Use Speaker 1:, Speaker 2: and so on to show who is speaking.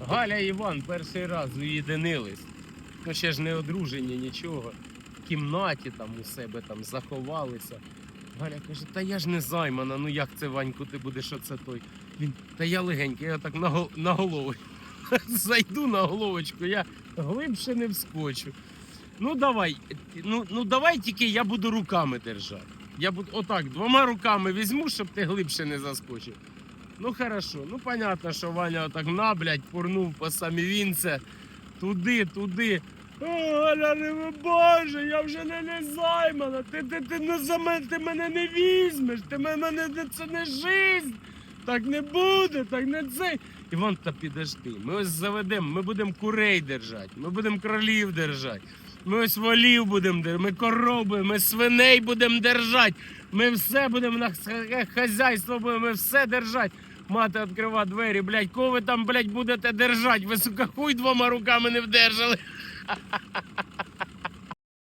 Speaker 1: Галя Іван перший раз уєдинились. Ну ще ж не одружені, нічого. В кімнаті там у себе там заховалися. Галя каже, та я ж не займана, ну як це Ваньку, ти будеш оце той. Він, та я легенький, я так на, на голову. Зайду на головочку, я глибше не вскочу. Ну давай, ну, ну давай тільки я буду руками держати. Я буду отак, двома руками візьму, щоб ти глибше не заскочив. Ну хорошо, ну понятно, що Ваня отак на, блядь, пурнув по самі вінце. Туди, туди. Галя, не Боже, я вже не, не займана. Ти, ти, ти, не за мене, ти мене не візьмеш, ти мене це не жизнь. Так не буде, так не це. Іван, та підожди. Ми ось заведемо, ми будемо курей держати, ми будемо кролів держати. Ми ось волів будемо держати, ми короби, ми свиней будемо держати. Ми все будемо на хазяйство будемо, ми все держать. Мати відкрива двері, блядь, кого ви там, блядь, будете держать? Ви, сука, хуй двома руками не вдержали.